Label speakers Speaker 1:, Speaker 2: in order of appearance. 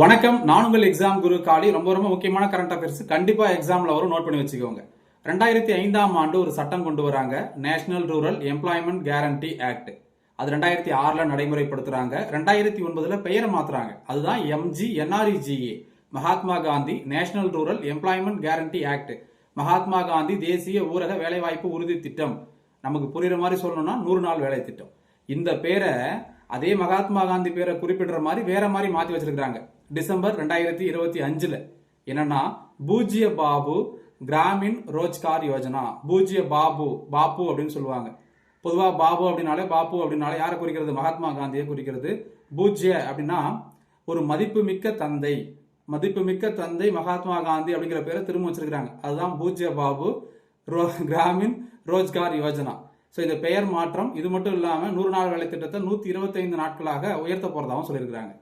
Speaker 1: வணக்கம். நான் உங்கள் எக்ஸாம் குரு காளி. ரொம்ப ரொம்ப முக்கியமான கரண்ட் அஃபேர்ஸ் கண்டிப்பா எக்ஸாம்ல வரும் நோட் பண்ணி வச்சுக்கோங்க. ரெண்டாயிரத்தி ஐந்தாம் ஆண்டு ஒரு சட்டம் கொண்டு வராங்க. National rural employment guarantee act அது ரெண்டாயிரத்தி ஆறுல நடைமுறைப்படுத்துறாங்க. ரெண்டாயிரத்தி ஒன்பதுல பெயரை மாத்துறாங்க. அதுதான் MG NREGA Mahatma Gandhi national rural employment guarantee act Mahatma Gandhi தேசிய ஊரக வேலைவாய்ப்பு உறுதி திட்டம். நமக்கு புரியுற மாதிரி சொல்லணும்னா நூறு நாள் வேலை திட்டம். இந்த பேரை அதே மகாத்மா காந்தி பேரை குறிப்பிடுற மாதிரி வேற மாதிரி மாத்தி வச்சிருக்காங்க டிசம்பர் ரெண்டாயிரத்தி இருபத்தி அஞ்சுல. என்னன்னா பூஜ்ய பாபு கிராமின் ரோஜ்கார் யோஜனா. பூஜ்ய பாபு பாப்பு அப்படின்னு சொல்லுவாங்க. பொதுவா பாபு அப்படின்னாலே பாப்பு அப்படின்னாலே யாரை குறிக்கிறது? மகாத்மா காந்தியை குறிக்கிறது. பூஜ்ய அப்படின்னா ஒரு மதிப்புமிக்க தந்தை. மதிப்புமிக்க தந்தை மகாத்மா காந்தி அப்படிங்கிற பேரை திரும்ப வச்சிருக்கிறாங்க. அதுதான் பூஜ்ய பாபு ரோ கிராமின் ரோஜ்கார் யோஜனா. ஸோ இந்த பெயர் மாற்றம் இது மட்டும் இல்லாமல் நூறு நாள் வேலை திட்டத்தை நூற்றி இருபத்தைந்து நாட்களாக உயர்த்த போகிறதாகவும் சொல்லியிருக்கிறாங்க.